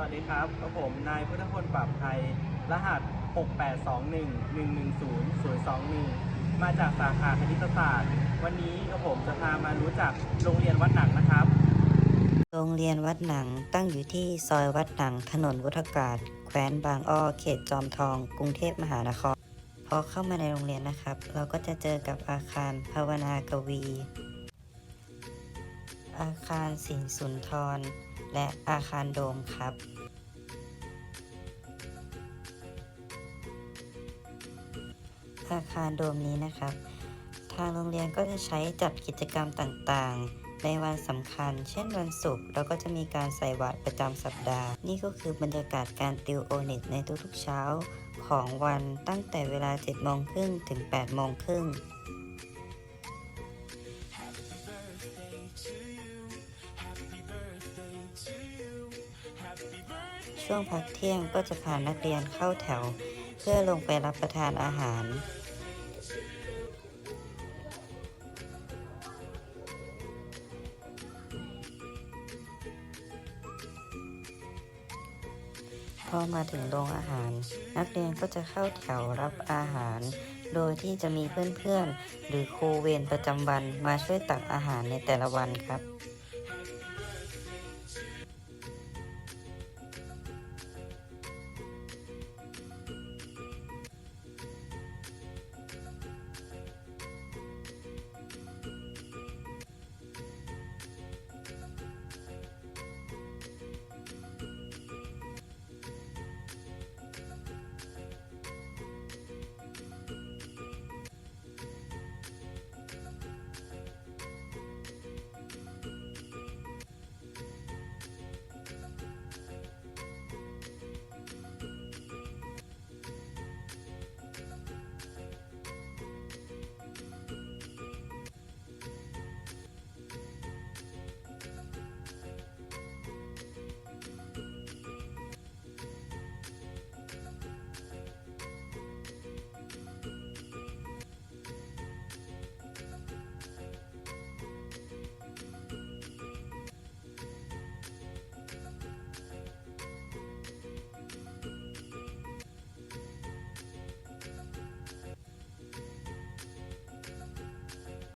วัสดีครับกับผมนายพุทธพลปรับไทย รหัส 682111021 มาจากสาขาคณิตศาสตร์ วันนี้กับผมจะพามารู้จักโรงเรียนวัดหนังนะครับ โรงเรียนวัดหนังตั้งอยู่ที่ซอยวัดหนังถนนวุฒกาศ แขวงบางอ้อ เขตจอมทอง กรุงเทพมหานคร พอเข้ามาในโรงเรียนนะครับ เราก็จะเจอกับอาคารภาวนากวี อาคารสินสุนทร และอาคารโดมครับอาคารโดมนี้นะครับ ทางโรงเรียนก็จะใช้จัดกิจกรรมต่างๆ ในวันสำคัญ เช่นวันศุกร์เราก็จะมีการใส่บาตรประจำสัปดาห์ นี่ก็คือบรรยากาศการติวโอเน็ตในทุกๆเช้าของวันตั้งแต่เวลา7โมงครึ่งถึง8โมงครึ่ง ช่วงพักเที่ยงก็จะพานักเรียนเข้าแถว เพื่อลงไปรับประทานอาหาร พอมาถึงโรงอาหาร นักเรียนก็จะเข้าแถวรับอาหาร โดยที่จะมีเพื่อนๆ หรือครูเวรประจำวันมาช่วยตักอาหารในแต่ละวันครับ